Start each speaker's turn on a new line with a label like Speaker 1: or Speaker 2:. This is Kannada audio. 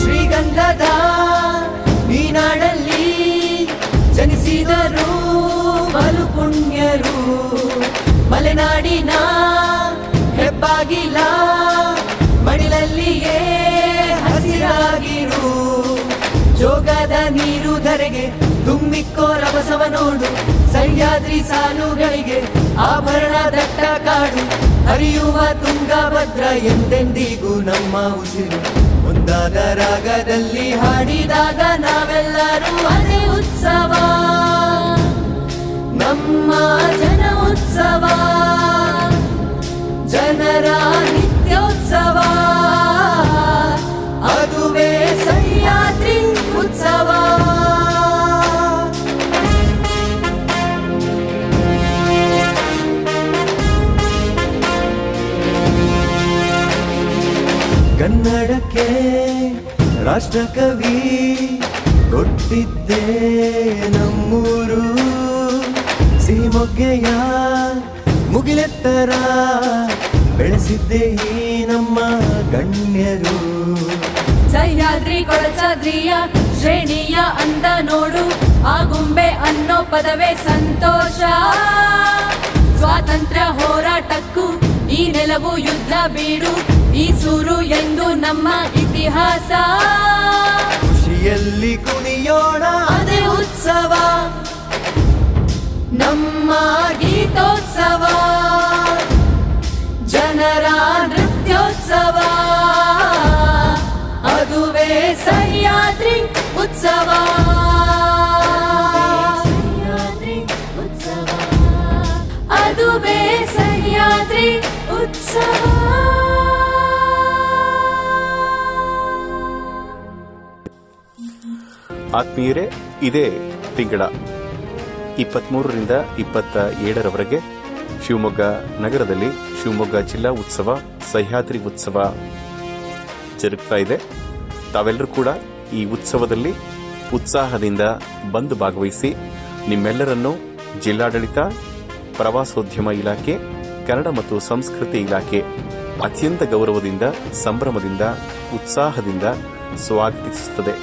Speaker 1: ಶ್ರೀಗಂಧದ
Speaker 2: ಈ
Speaker 1: ನಾಡಲ್ಲಿ ಜನಿಸಿದರು ಬಲು ಪುಣ್ಯರು. ಮಲೆನಾಡಿನ ಹೆಬ್ಬಾಗಿಲ ಮಡಿಲಲ್ಲಿಯೇ ಹಸಿರಾಗಿರು. ಜೋಗದ ನೀರು ಧರೆಗೆ ತುಂಬಿಕೋ ರಭಸವ ನೋಡು, ಸಹ್ಯಾದ್ರಿ ಸಾಲುಗಳಿಗೆ ಆಭರಣ ದಟ್ಟ ಕಾಡು. ಹರಿಯುವ
Speaker 2: ತುಂಗಭದ್ರ
Speaker 1: ಎಂದೆಂದಿಗೂ ನಮ್ಮ ಉಸಿರು. ಒಂದಾದ ರಾಗದಲ್ಲಿ ಹಾಡಿದಾಗ ನಾವೆಲ್ಲರೂ ಅದೇ ಉತ್ಸವ. ನಮ್ಮ ಜನ ಉತ್ಸವ. ಜನರ ನಿತ್ಯೋತ್ಸವ. ಅದುವೇ ಸಹ್ಯಾದ್ರಿ ಕನ್ನಡಕ್ಕೆ
Speaker 2: ರಾಷ್ಟ್ರಕವಿ ಕೊಟ್ಟಿದ್ದೆ ನಮ್ಮೂರು.
Speaker 1: ಸಿಹಿಮೊಗ್ಗೆಯ
Speaker 2: ಮುಗಿಲೆತ್ತರ ಬೆಳೆಸಿದ್ದೆ
Speaker 1: ಈ ನಮ್ಮ ಗಣ್ಯರು. ಸಹ್ಯಾದ್ರಿ, ಕೊಳಚಾದ್ರಿಯ ಶ್ರೇಣಿಯ ಅಂತ ನೋಡು. ಆಗುಂಬೆ ಅನ್ನೋ ಪದವೇ ಸಂತೋಷ. ಸ್ವಾತಂತ್ರ್ಯ ಈ ನೆಲವು ಯುದ್ಧ ಬೀಡು. ಈ ಸೂರು ಎಂದು ನಮ್ಮ ಇತಿಹಾಸ.
Speaker 2: ಖುಷಿಯಲ್ಲಿ
Speaker 1: ಕುಣಿಯೋಣ. ಅದೇ ಉತ್ಸವ. ನಮ್ಮ ಗೀತೋತ್ಸವ. ಜನರ ನೃತ್ಯೋತ್ಸವ. ಅದುವೇ ಸಹ್ಯಾದ್ರಿ ಉತ್ಸವ.
Speaker 3: ಆತ್ಮೀಯರೇ, ಇದೇ ತಿಂಗಳ ಇಪ್ಪತ್ಮೂರರಿಂದ ಇಪ್ಪತ್ತ ಏಳರವರೆಗೆ ಶಿವಮೊಗ್ಗ ನಗರದಲ್ಲಿ ಶಿವಮೊಗ್ಗ ಜಿಲ್ಲಾ ಉತ್ಸವ, ಸಹ್ಯಾದ್ರಿ ಉತ್ಸವ ಜರುಗ್ತಾ ಇದೆ. ತಾವೆಲ್ಲರೂ ಕೂಡ ಈ ಉತ್ಸವದಲ್ಲಿ ಉತ್ಸಾಹದಿಂದ ಬಂದು ಭಾಗವಹಿಸಿ ನಿಮ್ಮೆಲ್ಲರನ್ನು ಜಿಲ್ಲಾಡಳಿತ, ಪ್ರವಾಸೋದ್ಯಮ ಇಲಾಖೆ, ಕನ್ನಡ ಮತ್ತು ಸಂಸ್ಕೃತಿ ಇಲಾಖೆ ಅತ್ಯಂತ ಗೌರವದಿಂದ, ಸಂಭ್ರಮದಿಂದ, ಉತ್ಸಾಹದಿಂದ ಸ್ವಾಗತಿಸುತ್ತದೆ.